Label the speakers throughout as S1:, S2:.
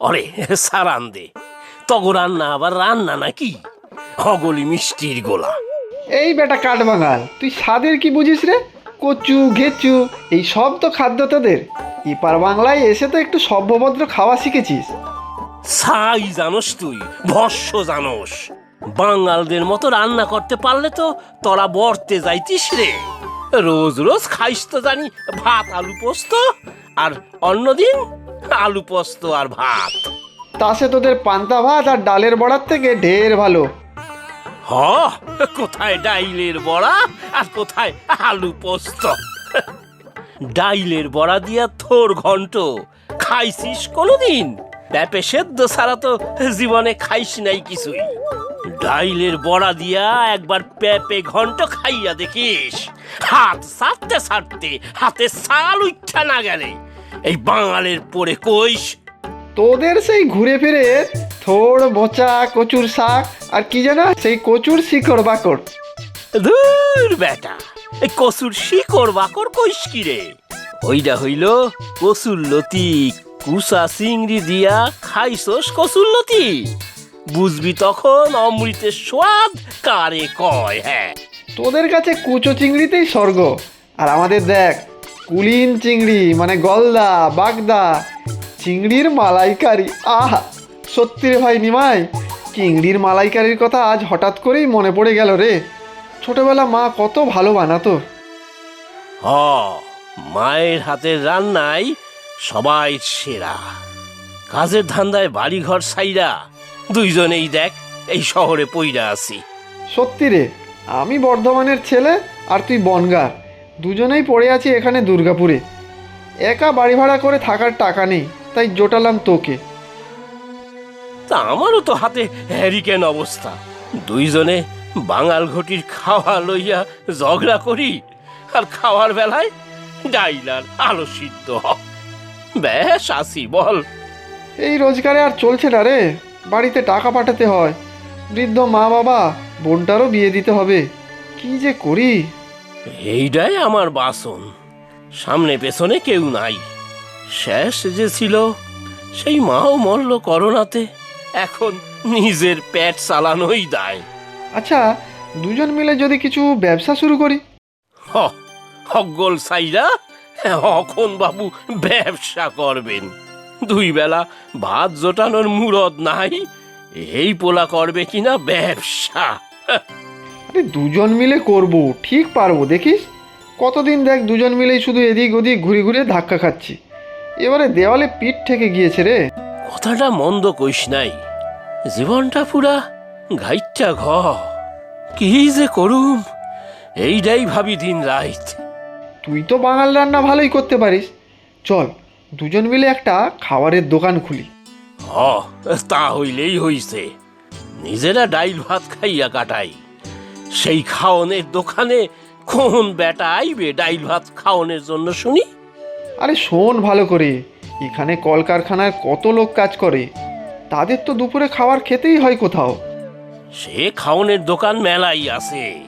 S1: অরে সারান দে তগো রান্না আবার রান্না নাকি? হগলি মিষ্টির গোলা।
S2: এই বেটা কাঠবাঙাল তুই স্বাদের কি বুঝিস রে? কচু ঘেচু এই সব তো খাদ্য তোদের। এপার বাংলায় এসে তো একটু সভ্যভদ্র খাওয়া শিখেছিস।
S1: সাই জানোস তুই ভস্য জানোস। বাঙালদের মতো রান্না করতে পারলে তো তোরা বর্তে যাইতিস রে। রোজ রোজ খাইস তো জানি ভাত আলু পোস্ত আর অন্যদিন আলু পোস্ত আর ভাত।
S2: তা সে তোদের পান্তা ভাত আর ডালের বড়ার থেকে ঢের ভালো।
S1: হ কোথায় ডাইলের বড়া আর কোথায় আলু পোস্ত? ডাইলের বড়া দিয়া থোর ঘন্ট খাইছিস কোনোদিন? পেঁপে সেদ্ধ ছাড়া তো জীবনে খাইস নাই কিছুই। ডাইলের বড়া দিয়া একবার পেঁপে ঘন্ট খাইয়া দেখিস হাত সারতে সারতে হাতে সাল উঠা না গেলে। এই বাঙালের পরে কইস
S2: তোদের সেই ঘুরে ফিরে থোড় মোচা কচুর শাক আর কি যেন সেই কচুর শিকড় বাকড়।
S1: ধুর বেটা এই কসুর শিকড় বাকর কইস কি রে? ওইটা হইল কসুর লতি কুসা চিংড়ি দিয়া খাইছস কসুর লতি? বুঝবি তখন অমৃতের স্বাদ কারে কয় হ্যাঁ?
S2: তোদের কাছে কুচো চিংড়িতেই স্বর্গ। আর আমাদের দেখ কুলিন চিংড়ি মানে গলদা বাগদা চিংড়ির মালাইকারি আহা! সত্যি রে ভাই নিমাই চিংড়ির মালাইকারির কথা আজ হঠাৎ করেই মনে পড়ে গেল রে। ছোটবেলা মা কত ভালো বানাতো।
S1: হ মায়ের হাতের রান্নাই সবাই সেরা। কাজের ধান্দায় বাড়িঘর সাইরা দুইজনেই দেখ এই শহরে পইরা আছি।
S2: সত্যি রে আমি বর্ধমানের ছেলে আর তুই বনগার। দুজনেই পড়ে আছি এখানে দুর্গাপুরে। একা বাড়ি ভাড়া করে থাকার টাকা নেই তাই জোটালাম তোকে।
S1: তা আমারও তো হাতে হ্যারিকেন অবস্থা। দুইজনে বাঙাল ঘটির খাওয়া লইয়া ঝগড়া করি আর খাওয়ার বেলায় ডাইলার আলো সিদ্ধ হ। বেশ আসি বল।
S2: এই রোজগারে আর চলছে না রে। বাড়িতে টাকা পাঠাতে হয়। বৃদ্ধ মা বাবা বোনটারও বিয়ে দিতে হবে। কি যে করি?
S1: এইটাই আমার বাসন। সামনে পেছনে কেউ নাই। শেষ যে ছিল সেই মাও মরল করোনাতে। এখন নিজের পেট চালানোই দায়।
S2: আচ্ছা দুজন মিলে যদি কিছু ব্যবসা শুরু করি?
S1: হ হগল সাইরা। এখন বাবু ব্যবসা করবেন। দুই বেলা ভাত জোটানোর মুরদ নাই এই পোলা করবে কিনা ব্যবসা।
S2: আরে দুজন মিলে করব ঠিক পারব দেখিস? কতদিন দেখ দুজন মিলেই শুধু এদিক ওদিক ঘুরে ঘুরে ধাক্কা খাচ্ছি। এবারে দেওয়ালে পিঠ থেকে গিয়েছে রে।
S1: কথাটা মন্দ কইস নাই। জীবনটা পুরা ঘাইটা ঘ। কি যে করুম এইটাই ভাবি দিন রাইত
S2: তুই তো বাঙাল রান্না ভালোই করতে পারিস। চল দুজন মিলে একটা খাবারের দোকান খুলি।
S1: হ তা হইলেই হইছে। নিজেরা ডাইল ভাত খাইয়া কাটাই। সেই খাওনের দোকানে কোন বেটা আইবে ডাইল ভাত খাওনের জন্য শুনি?
S2: আরে শোন ভালো করে এখানে কলকারখানায় কত লোক কাজ করে। তাদের তো দুপুরে খাবার খেতেই হয় কোথাও।
S1: সে খাওনের দোকান মেলাই আছে।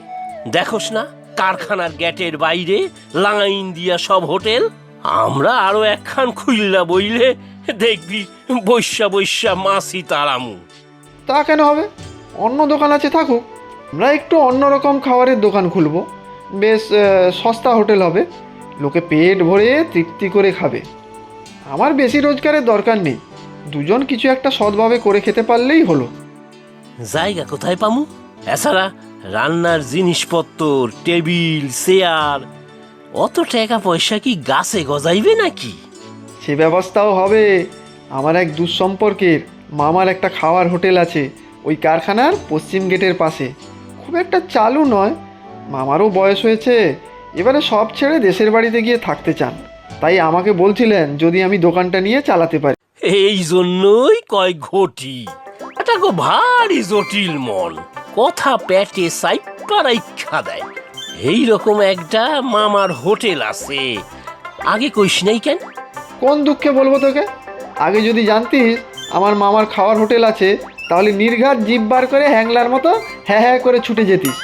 S1: দেখোস না কারখানার গেটের বাইরে লাইন দিয়া সব হোটেল। আমরা আরও একখান খুইল্লা বইলে দেখবি বৈশা বৈশা মাসি তারামু।
S2: তা কেন হবে? অন্য দোকান আছে থাকুক। আমরা একটু অন্যরকম খাবারের দোকান খুলবো। বেশ সস্তা হোটেল হবে। লোকে পেট ভরে তৃপ্তি করে খাবে। আমার বেশি রোজগারের দরকার নেই। দুজন কিছু একটা সৎভাবে করে খেতে পারলেই হলো।
S1: জায়গা কোথায় পামু? এছাড়া রান্নার জিনিসপত্র টেবিল চেয়ার অত টাকা পয়সা কি গাছে গজাইবে নাকি?
S2: সে ব্যবস্থাও হবে। আমার এক দুঃসম্পর্কের মামার একটা খাওয়ার হোটেল আছে ওই কারখানার পশ্চিম গেটের পাশে। খুব একটা চালু নয়। মামারও বয়স হয়েছে। এবারে সব ছেড়ে দেশের বাড়িতে গিয়ে থাকতে চান। তাই আমাকে বলছিলেন যদি আমি দোকানটা নিয়ে চালাতে পারি।
S1: এই জন্যই কয় ঘটি। এটা গো ভারী জটিল মন কথা প্যাটে সাইপা রাইখা দেয়। এই রকম একটা মামার হোটেল আছে। আগে কইস নাই কেন?
S2: কোন দুঃখে বলব তোকে? আগে যদি জানতিস আমার মামার খাওয়ার হোটেল আছে তাহলে নির্ঘাত জিভ বার করে হ্যাংলার মতো হ্যাঁ হ্যাঁ করে ছুটে যেতিস।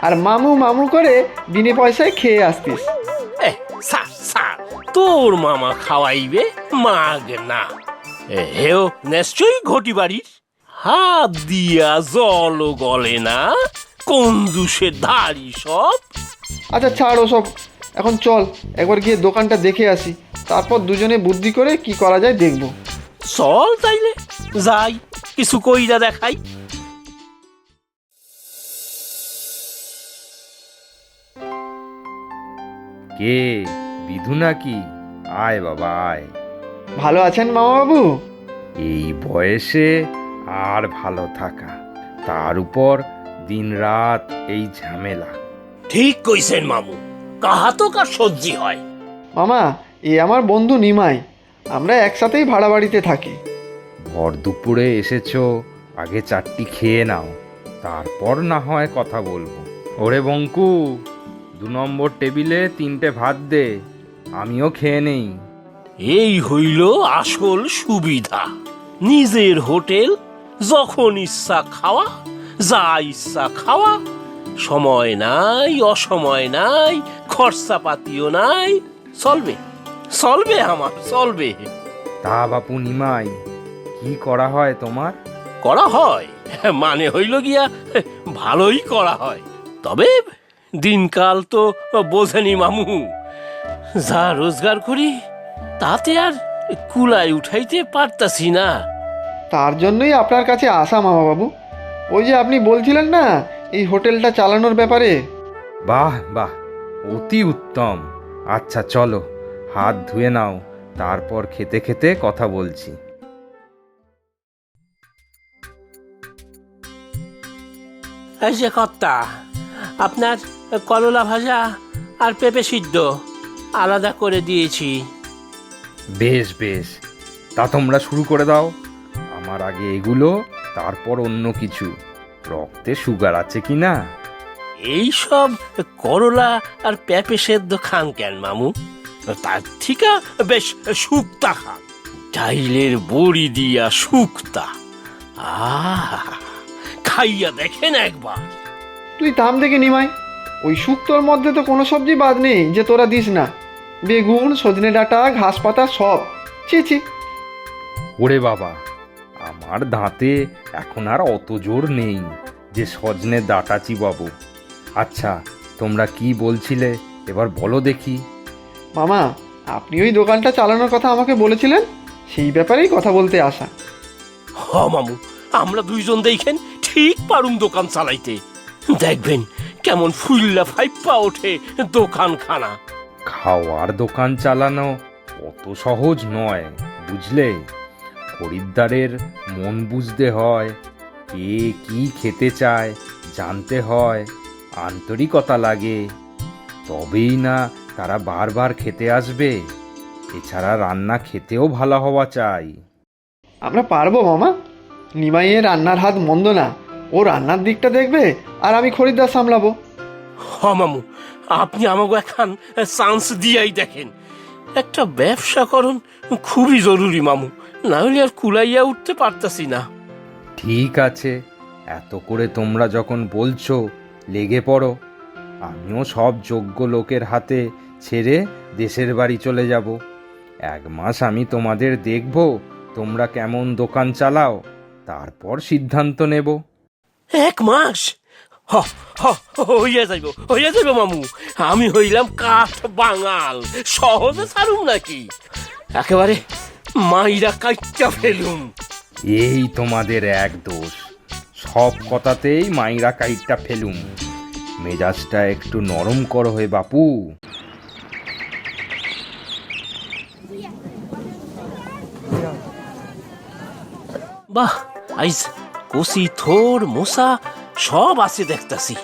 S2: আর মামু মামু করে বিনে পয়সায় খেয়ে আসতিস।
S1: এ স্যার স্যার তোর মামা খাওয়াইবে মাগ না। হেও নিশ্চয়ই ঘটি বাড়ির? হাত দিয়া জল গলে না? কঞ্জুসের ধারি সব?
S2: আচ্ছা ছাড় ওসব। এখন চল একবার গিয়ে দোকানটা দেখে আসি। তারপর দুজনে বুদ্ধি করে কি করা যায় দেখব।
S1: চল তাইলে যাই কিছু কইরা দেখাই।
S3: কে? বিধু নাকি? আয় বাবা আয়।
S2: ভালো আছেন মামাবাবু?
S3: এই বয়সে আর ভালো থাকা। তার উপর দিনরাত এই ঝামেলা।
S1: ঠিক কইছেন মামু কাহা তো কার সহ্যি হয়।
S2: মামা এ আমার বন্ধু নিমাই আমরা একসাথেই ভাড়া বাড়িতে থাকি।
S3: ভর দুপুরে এসেছ আগে চারটি খেয়ে নাও তারপর না হয় কথা বলব। ওরে বঙ্কু দু নম্বর টেবিলে তিনটে ভাত দে আমিও খেয়ে নেই।
S1: এই হইল আসল সুবিধা। নিজের হোটেল যখন ইচ্ছা খাওয়া যা ইচ্ছা খাওয়া সময় নাই অসময় নাই খরচাপাতিও নাই চলবে চলবে আমার চলবে।
S3: তা বাপু নিমাই কি করা হয় তোমার?
S1: করা হয় মানে হইল গিয়া ভালোই করা হয়। তবে দিনকাল তো বোঝেনি মামু যা রোজগার করি তাতে আর কুলায় উঠাইতে পারতাছি না।
S2: তার জন্যই আপনার কাছে আসা মামাবাবু। ওই যে আপনি বলছিলেন না এই হোটেলটা চালানোর ব্যাপারে?
S3: বাহ বাহ অতি উত্তম। আচ্ছা চলো হাত ধুয়ে নাও তারপর খেতে খেতে কথা বলছি।
S1: এই যে কর্তা আপনার করলা ভাজা আর পেঁপে সিদ্ধ আলাদা করে দিয়েছি।
S3: বেশ বেশ তা তোমরা শুরু করে দাও। আমার আগে এগুলো তারপর অন্য কিছু। রক্তে সুগার আছে কি না?
S1: এই সব করলা আর পেঁপে সেদ্ধ খান কেন মামু? তার থেকে বেশ শুক্তা খান। ডাইলের বড়ি দিয়া শুক্তা আহ খাইয়া দেখেন একবার।
S2: তুই থাম দেখে নিমাই। ওই শুক্তোর মধ্যে তো কোনো সবজি বাদ নেই যে তোরা দিস না। বেগুন সজনে ডাঁটা ঘাস পাতা সব। ছি ছি।
S3: ওরে বাবা আমার দাঁতে এখন আর অত জোর নেই যে সজনে ডাটা চিবাবো। আচ্ছা তোমরা কি বলছিলে? এবার বলো দেখি।
S2: মামা আপনি ওই দোকানটা চালানোর কথা আমাকে বলেছিলেন? সেই ব্যাপারেই কথা বলতে আসা।
S1: হ মামু আমরা দুইজন দেখেন ঠিক পারুম দোকান চালাইতে। দেখবেন কেমন ফুল্লা ফাইপা ওঠে দোকান খানা
S3: খাওয়ার দোকান চালানো অত সহজ নয় বুঝলে? খরিদ্দারের মন বুঝতে হয় কে কি খেতে চায় জানতে হয় আন্তরিকতা লাগে। তবেই না তারা বারবার খেতে আসবে। এছাড়া রান্না খেতেও ভালো হওয়া চাই।
S2: আমরা পারব মামা। নিমাইয়ের রান্নার হাত মন্দ না। ও রান্নার দিকটা দেখবে আর আমি খরিদ্দার সামলাবো।
S1: হ মামু আপনি আমাকে এখন চান্স দিয়াই দেখেন। একটা ব্যবসা করুন খুবই জরুরি মামু। না হলে আর কুলাইয়া উঠতে পারতাছি না।
S3: ঠিক আছে এত করে তোমরা যখন বলছো লেগে পড়ো। আমিও সব যোগ্য লোকের হাতে ছেড়ে দেশের বাড়ি চলে যাব। এক মাস আমি তোমাদের দেখব তোমরা কেমন দোকান চালাও তারপর সিদ্ধান্ত নেব।
S1: এক মাস? হ হ হইয়া যাইব হইয়া যাইব মামু। আমি হইলাম কাঠ বাঙাল। সহজে ছাড়ুম নাকি? একেবারে মাইরা কাইটা ফেলুম।
S3: এই তোমাদের এক দোষ। সব কথাতেই মাইরা কাইটটা ফেলুম। মেজাজটা একটু নরম করো হে বাপু।
S1: বাহ আইজ কষি থোর মশা সব আছে দেখতাছি।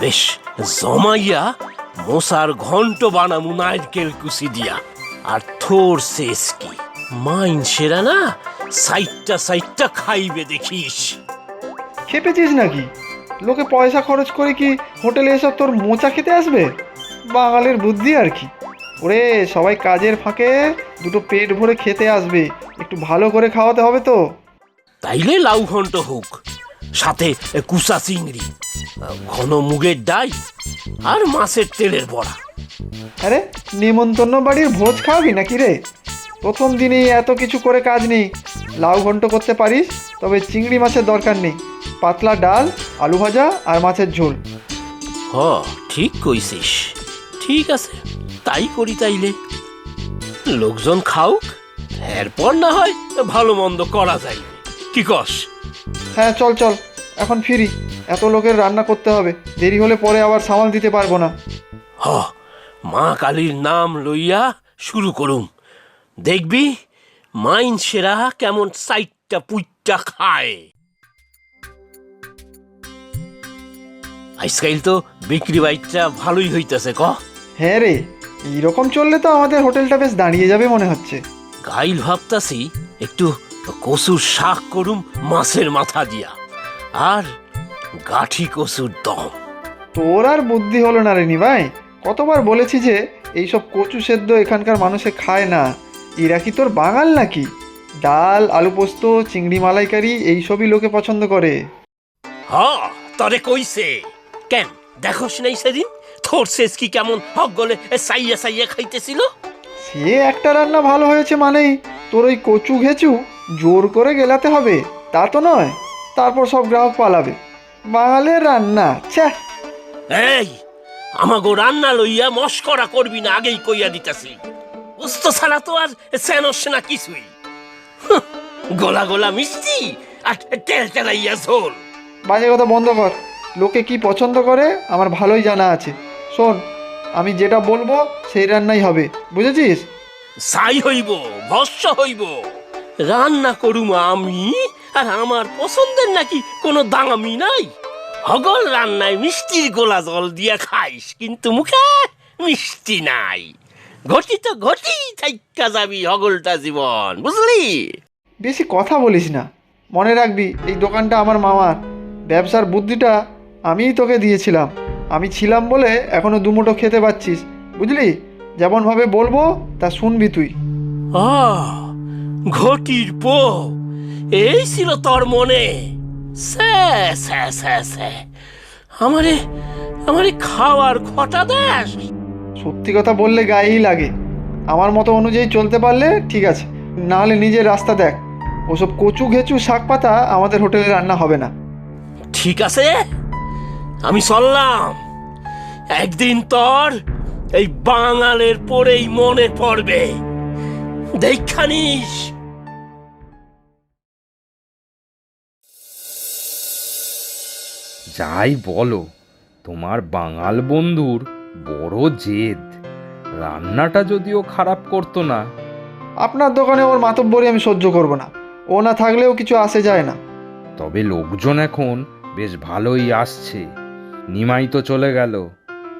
S1: বেশ জমাইয়া মশার ঘন্ট বানামু নারকেল কুচি দিয়া। আর থোর শেষ কি? মাইন সেরা না? সাইটটা সাইটটা খাইবে দেখিস।
S2: খেপেছিস নাকি? লোকে পয়সা খরচ করে কি হোটেলে এসব তোর মোচা খেতে আসবে? বাঙালির বুদ্ধি আর কি। ওরে সবাই কাজের ফাঁকে দুটো পেট ভরে খেতে আসবে। একটু ভালো করে খাওয়াতে হবে তো।
S1: তাইলে লাউ ঘন্ট হোক সাথে কুসা চিংড়ি ঘন মুগের ডাই আর মাছের তেলের বড়া।
S2: আরে নিমন্ত্রণ বাড়ির ভোজ খাওয়াবি নাকি রে? প্রথম দিনেই এত কিছু করে কাজ নেই। লাউ ঘন্ট করতে পারিস তবে চিংড়ি মাছের দরকার নেই। পাতলা ডাল আলু ভাজা আর মাছের ঝোল।
S1: হ ঠিক কইছিস। ঠিক আছে তাই করি তাইলে। লোকজন খাওক এরপর না হয় ভালো মন্দ করা যায়। কি কস?
S2: হ্যাঁ চল চল এখন ফিরি। এত লোকের রান্না করতে হবে দেরি হলে পরে আবার সামাল দিতে পারব না।
S1: হ মা কালীর নাম লইয়া শুরু করুম। দেখবি মাইন সেরা কেমন সাইটটা পুইটটা খায়। আজকাল তো বিক্রি বাইটটা ভালোই হইতাছে ক?
S2: হ্যাঁ রে এইরকম চললে তো আমাদের হোটেলটা বেশ দাঁড়িয়ে যাবে মনে হচ্ছে।
S1: গাইল ভাবতাছি একটু কচুর শাক করুম মাছের মাথা দিয়া। আর গাঠি কচুর দম।
S2: তোর আর বুদ্ধি হলো না রে ভাই কতবার বলেছি যে এইসব কচু সেদ্ধ এখানকার মানুষে খায় না। এরা কি তোর বাঙাল নাকি? ডাল আলু পোস্ত চিংড়ি মালাইকারি এইসবই লোকে পছন্দ করে।
S1: হ তরে কইছে। কেন দেখোস নাই সেদিন? থোর শেষ কি কেমন হক গলে সাইয়া সাইয়া খাইতেছিল?
S2: সে একটা রান্না ভালো হয়েছে মানেই। তোর ওই কচু ঘেচু জোর করে গেলাতে হবে তা তো নয়। তারপর সব গ্রাহক পালাবে। বাঙালের রান্না ছ্যা
S1: এই আমাগো রান্না লইয়া মস্করা করবি না আগেই কইয়া দিতাছি। উস্ত ছাড়া তো আর সেনস না কিছুই। গোলা গোলা মিষ্টি আর তেল তেলাইয়া ঝোল।
S2: বাজে কথা বন্ধ কর। লোকে কি পছন্দ করে আমার ভালোই জানা আছে। শোন আমি যেটা বলব সেই রান্নাই হবে বুঝেছিস?
S1: সাই হইব ভস্য হইব। রান্না করুম আমি আর আমার পছন্দের নাকি কোনো দামি নাই। হগল রান্নায় মিষ্টির গোলা জল দিয়া খাইস কিন্তু মুখে মিষ্টি নাই। ঘটি তো ঘটি থাইকা যাবি হগলটা জীবন বুঝলি?
S2: বেশি কথা বলিস না। মনে রাখবি এই দোকানটা আমার মামার। ব্যবসার বুদ্ধিটা আমিই তোকে দিয়েছিলাম। আমি ছিলাম বলে এখনও দুমুটো খেতে পাচ্ছিস বুঝলি? যেমনভাবে বলব তা শুনবি তুই।
S1: ঘটির পো এই ছিল তোর মনে। আমারে আমারে খাওয়ার খটা দেশ
S2: সত্যি কথা বললে গায়েই লাগে। আমার মতো অনুযায়ী চলতে পারলে ঠিক আছে। নাহলে নিজের রাস্তা দেখ। ওসব কচু ঘেচু শাক পাতা আমাদের হোটেলে রান্না হবে না।
S1: ঠিক আছে? আমি চললাম। একদিন তোর এই বাঙালের পরেই মনে পড়বে। দেখানিস
S3: যাই বলো তোমার বাঙাল বন্ধুর বড় জেদ। রান্নাটা যদিও খারাপ করতো না।
S2: আপনার দোকানে ওর মাতব্বরি আমি সহ্য করব না। ও না থাকলেও কিছু আসে যায় না।
S3: তবে লোকজন এখন বেশ ভালোই আসছে। নিমাই তো চলে গেল।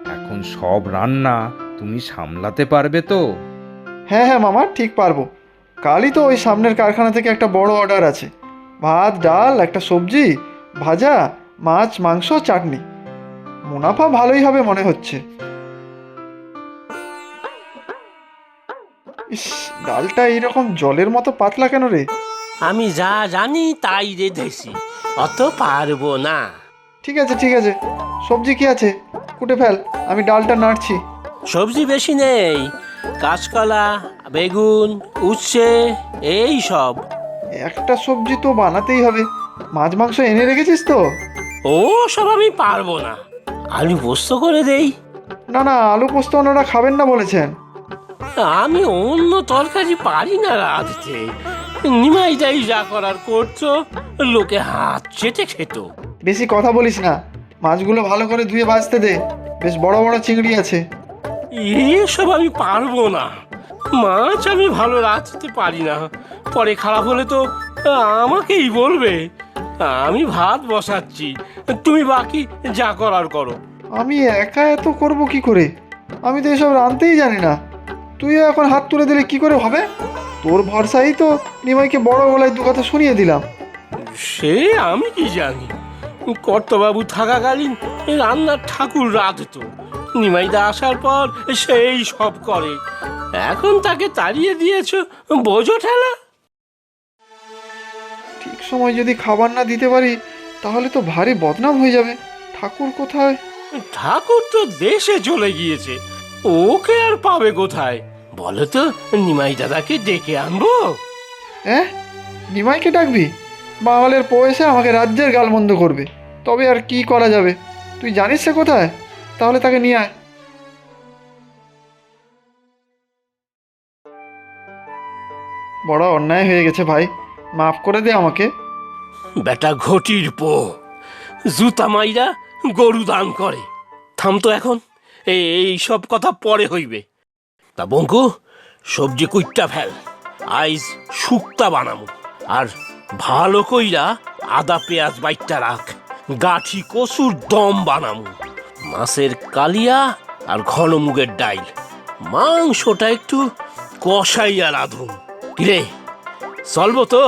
S3: এখন সব রান্না তুমি সামলাতে পারবে তো?
S2: হ্যাঁ হ্যাঁ মামা ঠিক পারব। কালই তো ওই সামনের কারখানা থেকে একটা বড় অর্ডার আছে। ভাত ডাল একটা সবজি ভাজা মাছ মাংস চাটনি। মুনাফা ভালোই হবে মনে হচ্ছে। ইস ডালটা এইরকম জলের মতো পাতলা কেন রে?
S1: আমি যা জানি তাই রেধেছি অত পারব না।
S2: ঠিক আছে ঠিক আছে। সবজি কি আছে? কুটে ফেল আমি ডালটা নাড়ছি।
S1: সবজি বেশি নেই কাঁচকলা বেগুন উচ্ছে এই সব।
S2: একটা সবজি তো বানাতেই হবে। মাছ মাংস এনে রেখেছিস তো?
S1: ও সব আমি পারব না। আলু পোস্ত করে দেই?
S2: না না আলু পোস্ত ওনারা খাবেন না বলেছেন।
S1: আমি অন্য তরকারি পারি না রাঁধতে। নিমাইটাই যা করার করছ লোকে হাত চেটে খেত।
S2: বেশি কথা বলিস না। মাছগুলো ভালো করে ধুয়ে ভাজতে দে। বেশ বড় বড় চিংড়ি আছে।
S1: এসব আমি পারব না। মাছ আমি ভালো রাঁধতে পারি না। পরে খারাপ হলে তো আমাকেই বলবে। আমি ভাত বসাচ্ছি। তুমি বাকি যা করার করো।
S2: আমি একা এত করব কি করে? আমি তো এসব রাঁধতেই জানি না। তুই এখন হাত তুলে দিলে কি করে হবে? তোর ভরসাই তো নিমাইকে বড় গলায় দু কথা শুনিয়ে দিলাম।
S1: সে আমি কি জানি? কর্তবাবু থাকাকালীন রান্নার ঠাকুর রাঁধতো। নিমাইদা আসার পর সেই সব করে। এখন তাকে তাড়িয়ে দিয়েছ বোঝো ঠেলা।
S2: ঠিক সময় যদি খাবার না দিতে পারি তাহলে তো ভারী বদনাম হয়ে যাবে। ঠাকুর কোথায়?
S1: ঠাকুর তো দেশে চলে গিয়েছে। ওকে আর পাবে কোথায়? বলো তো নিমাই দাদাকে ডেকে আনব?
S2: হ্যাঁ নিমাইকে ডাকবি? বাঙালের পয়সা আমাকে রাজ্যের গালমন্দ করবে। তবে আর কি করা যাবে? তুই জানিস সে কোথায়? তাহলে তাকে নিয়ে আয়। বড় অন্যায় হয়ে গেছে ভাই। মাফ করে দে আমাকে।
S1: বেটা ঘটির পো, জুতা মাইরা গরু দান করে। থাম তো এখন এই সব কথা পরে হইবে। তা বঙ্কু, সবজি কুইটটা ফেল, আইজ শুক্তা বানামু, আর ভালো কইরা আদা পেঁয়াজ বাইটটা রাখ, গাঠি কচুর দম বানামু। মাছের কালিয়া আর ঘন মুগের ডাইল, মাংসটা একটু কষাইয়া রাঁধুন। কিরে চলবো তো।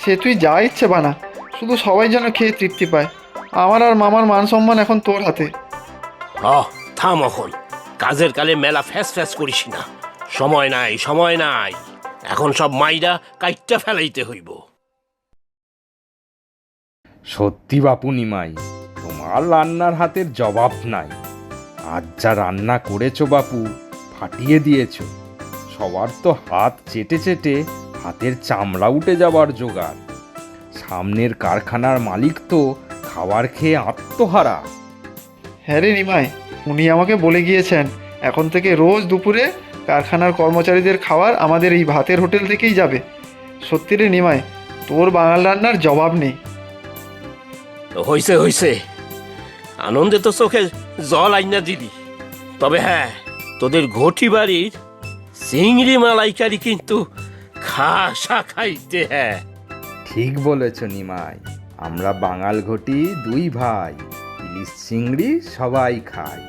S2: সে তুই যা ইচ্ছে বানা শুধু সবাই যেন খেয়ে তৃপ্তি পায়। আমার আর মামার মান সম্মান এখন তোর হাতে।
S1: থাম এখন কাজের কালে মেলা ফ্যাস ফ্যাস করিস না। সময় নাই সময় নাই। এখন সব মাইরা কাইটটা ফেলাইতে হইব।
S3: সত্যি বাপু নিমাই তোমার রান্নার হাতের জবাব নাই। আজ যা রান্না করেছ বাপু ফাটিয়ে দিয়েছ। সবার তো হাত চেটে চেটে হাতের চামড়া উঠে যাবার জোগাড়। সামনের কারখানার মালিক তো খাবার খেয়ে আত্মহারা।
S2: হ্যাঁ রে নিমাই উনি আমাকে বলে গিয়েছেন এখন থেকে রোজ দুপুরে কারখানার কর্মচারীদের খাবার আমাদের এই ভাতের হোটেল থেকেই যাবে। সত্যি রে নিমাই তোর বাঙাল রান্নার জবাব নেই।
S1: হইছে হইছে। আনন্দে তো চোখে জল আইনা দিলি। তবে হ্যাঁ তোদের ঘটি বাড়ির চিংড়ি মালাইকারি কিন্তু খাসা খাইতে হ্যাঁ।
S3: ঠিক বলেছ নিমাই, আমরা বাঙাল ঘটি দুই ভাই, ইলিশ চিংড়ি সবাই খাই।